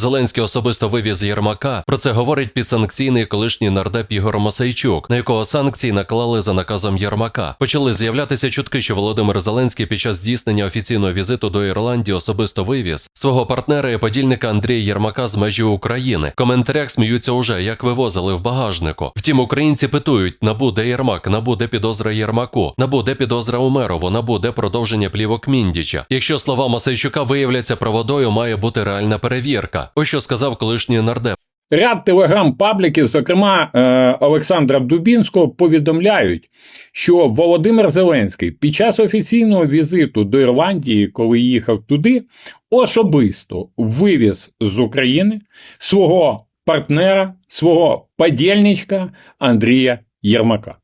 Зеленський особисто вивіз Єрмака. Про це говорить підсанкційний колишній нардеп Ігор Мосейчук, на якого санкції наклали за наказом Єрмака. Почали з'являтися чутки, що Володимир Зеленський під час здійснення офіційного візиту до Ірландії особисто вивіз свого партнера і подільника Андрія Єрмака з межі України. В коментарях сміються уже, як вивозили в багажнику. Втім, українці питають: набу де Єрмак, набу де підозра Єрмаку, набу де підозра Умерову, набу де продовження плівок Міндіча. Якщо слова Мосейчука виявляться правдою, має бути реальна перевірка. Ось що сказав колишній нардеп. Ряд телеграм-пабліків, зокрема е, Олександра Дубінського, повідомляють, що Володимир Зеленський під час офіційного візиту до Ірландії, коли їхав туди, особисто вивіз з України свого партнера, свого подільничка Андрія Єрмака.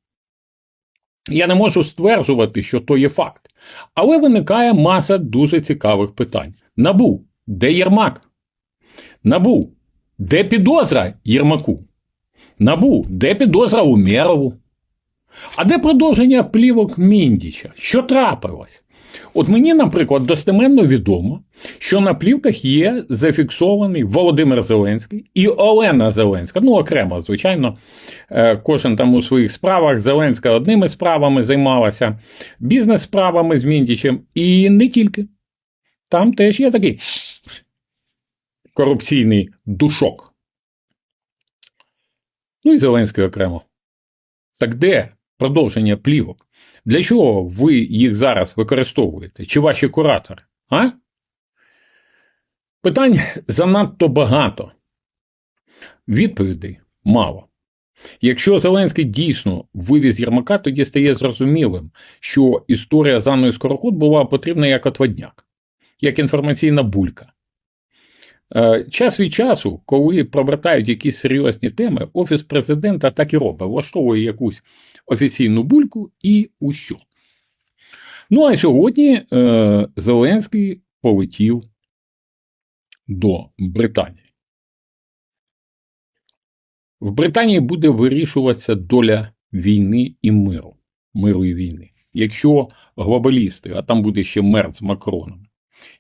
Я не можу стверджувати, що то є факт, але виникає маса дуже цікавих питань. Набу, де Єрмак? Набу, де підозра Єрмаку? Набу, де підозра Умєрову? А де продовження плівок Міндіча? Що трапилось? От мені, наприклад, достеменно відомо, що на плівках є зафіксований Володимир Зеленський і Олена Зеленська. Ну, окремо, звичайно, е, кожен там у своїх справах. Зеленська одними справами займалася, бізнес-справами з Міндічем, і не тільки. Там теж є такий корупційний душок. Ну і Зеленський окремо. Так де продовження плівок? Для чого ви їх зараз використовуєте? Чи ваші куратори? А? Питань занадто багато. Відповідей мало. Якщо Зеленський дійсно вивіз Єрмака, тоді стає зрозумілим, що історія з Анною Скороход була потрібна як отвадняк, як інформаційна булька. Е, Час від часу, коли провертають якісь серйозні теми, офіс президента так і робить, влаштовує якусь офіційну бульку і усю. Ну а сьогодні е, Зеленський полетів до Британії. В Британії буде вирішуватися доля війни і миру, миру і війни. Якщо глобалісти, а там буде ще мер з Макроном,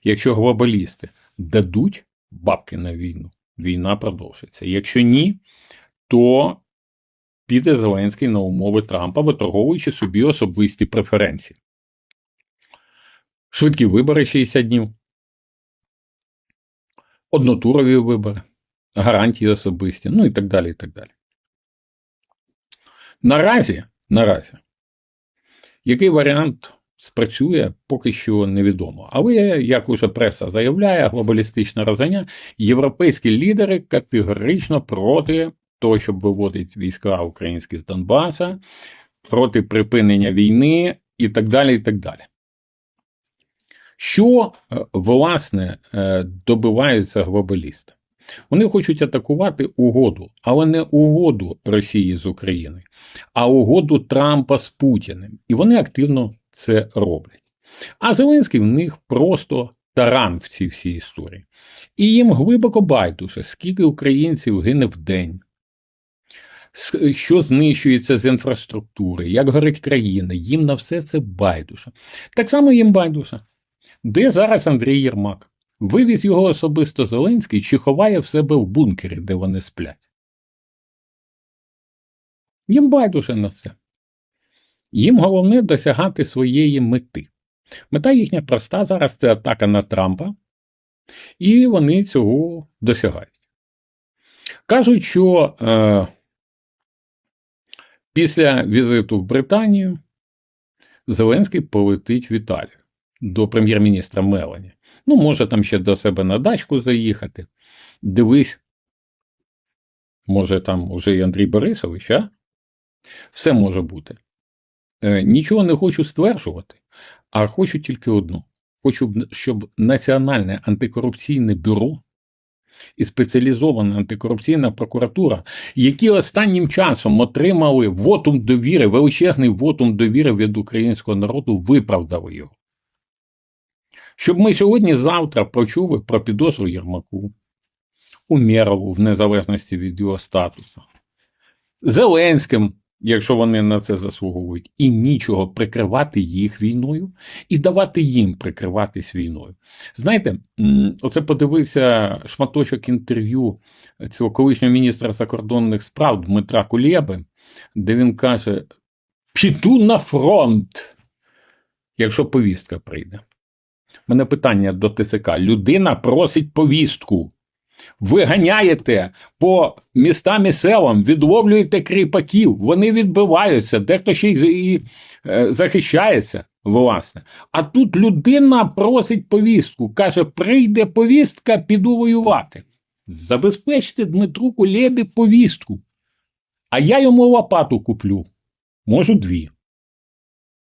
якщо глобалісти дадуть бабки на війну, війна продовжиться. Якщо ні, то піде Зеленський на умови Трампа, виторговуючи собі особисті преференції. Швидкі вибори 60 днів, однотурові вибори, гарантії особисті, ну і так далі. і так далі. Наразі, наразі, який варіант спрацює, поки що невідомо. Але, як уже преса заявляє, глобалістичне розгання, європейські лідери категорично проти того, щоб виводити війська українські з Донбаса, проти припинення війни і так далі. і так далі. Що, е, власне, е, добиваються глобалісти? Вони хочуть атакувати угоду, але не угоду Росії з України, а угоду Трампа з Путіним. І вони активно це роблять. А Зеленський в них просто таран в цій всій історії. І їм глибоко байдуже, скільки українців гине в день, що знищується з інфраструктури, як горить країна, їм на все це байдуже. Так само їм байдуже. Де зараз Андрій Єрмак? Вивіз його особисто Зеленський чи ховає в себе в бункері, де вони сплять? Їм байдуже на це. Їм головне досягати своєї мети. Мета їхня проста зараз це атака на Трампа, і вони цього досягають. Кажуть, що е, після візиту в Британію Зеленський полетить в Італію до прем'єр-міністра Мелані. Ну, може там ще до себе на дачку заїхати. Дивись, може там уже і Андрій Борисович, а? Все може бути. Е, Нічого не хочу стверджувати, а хочу тільки одну. Хочу, щоб Національне антикорупційне бюро і спеціалізована антикорупційна прокуратура, які останнім часом отримали вотум довіри, величезний вотум довіри від українського народу, виправдали його. Щоб ми сьогодні-завтра почули про підозру Єрмаку, Умєрову в незалежності від його статусу, Зеленським якщо вони на це заслуговують, і нічого прикривати їх війною і давати їм прикриватись війною. Знаєте, оце подивився шматочок інтерв'ю цього колишнього міністра закордонних справ Дмитра Кулєби, де він каже: Піду на фронт, якщо повістка прийде. У мене питання до ТЦК. Людина просить повістку. Ви ганяєте по містам і селам, відловлюєте кріпаків, вони відбиваються, дехто ще і, е, захищається, власне. А тут людина просить повістку, каже: прийде повістка, піду воювати. Забезпечте Дмитру Кулебі повістку. А я йому лопату куплю. Можу дві.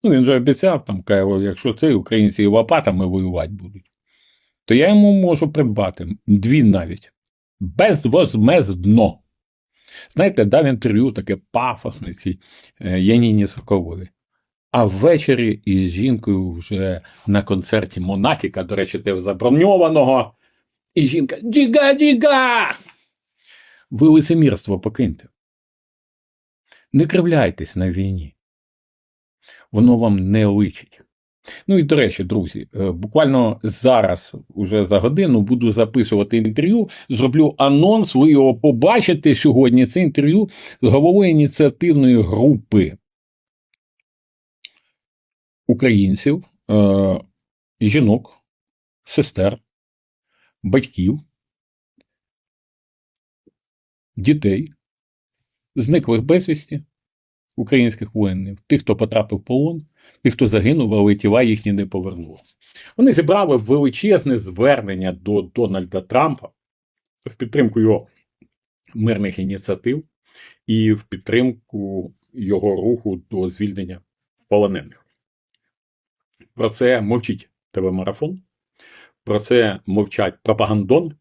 Ну, він же обіцяв, там, каже, якщо це українці і лопатами воювати будуть, то я йому можу придбати дві навіть. Безвозмездно. Знаєте, дав інтерв'ю таке пафосне цій е, Яніні Соколові. А ввечері із жінкою вже на концерті Монатіка, до речі, теж заброньованого. І жінка Діга-діга! Ви лицемірство покиньте. Не кривляйтесь на війні. Воно вам не личить. Ну і до речі, друзі, е, буквально зараз, уже за годину, буду записувати інтерв'ю. Зроблю анонс. Ви його побачите сьогодні. Це інтерв'ю з головою ініціативної групи українців, е, жінок, сестер, батьків, дітей, зниклих безвісті українських воїнів, тих, хто потрапив в полон, тих, хто загинув, але тіла їхні не повернулися. Вони зібрали величезне звернення до Дональда Трампа в підтримку його мирних ініціатив і в підтримку його руху до звільнення полонених. Про це мовчить телемарафон, про це мовчать пропагандон.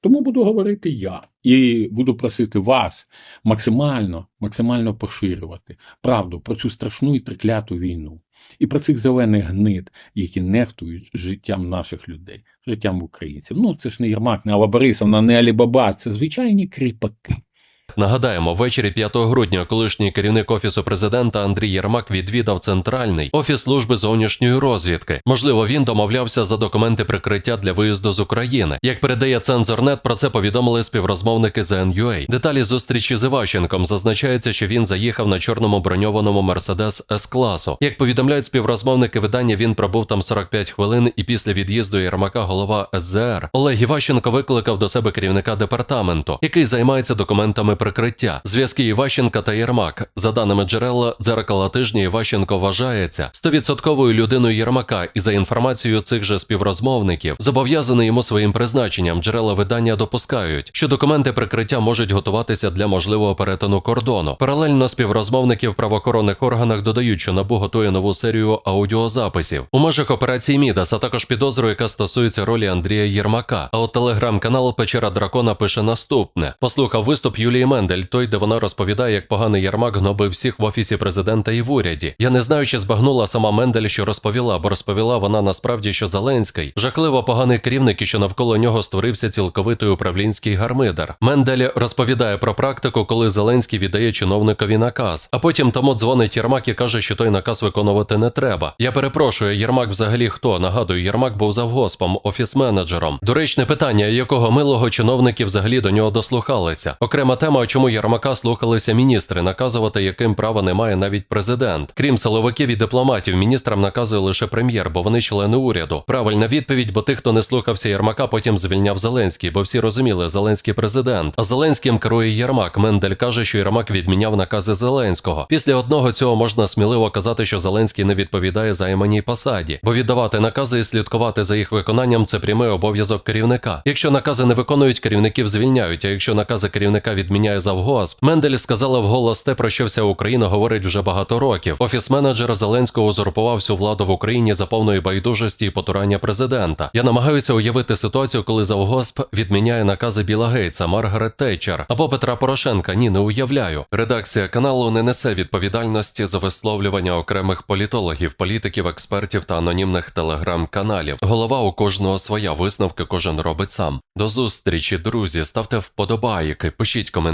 Тому буду говорити я і буду просити вас максимально, максимально поширювати правду про цю страшну і трикляту війну, і про цих зелених гнид, які нехтують життям наших людей, життям українців. Ну це ж не Єрмак, не Алла Борисовна, не Алібаба, це звичайні кріпаки. Нагадаємо, ввечері 5 грудня колишній керівник офісу президента Андрій Єрмак відвідав центральний офіс служби зовнішньої розвідки. Можливо, він домовлявся за документи прикриття для виїзду з України. Як передає цензорнет, про це повідомили співрозмовники ЗНЮА. Деталі зустрічі з Іващенком зазначається, що він заїхав на чорному броньованому Мерседес С класу. Як повідомляють співрозмовники видання, він пробув там 45 хвилин, і після від'їзду Єрмака голова СЗР Олег Іващенко викликав до себе керівника департаменту, який займається документами прикриття. Зв'язки Іващенка та Єрмак. За даними джерела дзеркала тижня, Іващенко вважається стовідсотковою людиною Єрмака, і за інформацією цих же співрозмовників, зобов'язаний йому своїм призначенням. Джерела видання допускають, що документи прикриття можуть готуватися для можливого перетину кордону. Паралельно співрозмовники в правоохоронних органах додають, що НАБУ готує нову серію аудіозаписів у межах операції Мідас, а також підозру, яка стосується ролі Андрія Єрмака. А от телеграм-канал Печера Дракона пише наступне: послухав виступ Юлії Мендель, той, де вона розповідає, як поганий Єрмак гнобив всіх в офісі президента і в уряді. Я не знаю, чи збагнула сама Мендель, що розповіла, бо розповіла вона насправді, що Зеленський жахливо поганий керівник і що навколо нього створився цілковитий управлінський гармидер. Мендель розповідає про практику, коли Зеленський віддає чиновникові наказ, а потім тому дзвонить Єрмак і каже, що той наказ виконувати не треба. Я перепрошую, Єрмак взагалі хто? Нагадую, Єрмак був завгоспом, офіс-менеджером. Доречне питання, якого милого чиновники взагалі до нього дослухалися. Окрема тема, чому Єрмака слухалися міністри, наказувати яким права не має навіть президент. Крім силовиків і дипломатів, міністрам наказує лише прем'єр, бо вони члени уряду. Правильна відповідь, бо тих, хто не слухався Єрмака, потім звільняв Зеленський, бо всі розуміли, Зеленський президент. А Зеленським керує Єрмак. Мендель каже, що Єрмак відміняв накази Зеленського. Після одного цього можна сміливо казати, що Зеленський не відповідає займаній посаді, бо віддавати накази і слідкувати за їх виконанням це прямий обов'язок керівника. Якщо накази не виконують, керівників звільняють. А якщо накази керівника відміняє завгосп, Мендель сказала вголос те, про що вся Україна говорить вже багато років. Офіс-менеджер Зеленського узурпував всю владу в Україні за повної байдужості і потурання президента. Я намагаюся уявити ситуацію, коли завгосп відміняє накази Біла Гейтса, Маргарет Тейчер або Петра Порошенка. Ні, не уявляю. Редакція каналу не несе відповідальності за висловлювання окремих політологів, політиків, експертів та анонімних телеграм-каналів. Голова у кожного своя висновки кожен робить сам. До зустрічі, друзі. Ставте вподобайки, пишіть коментарі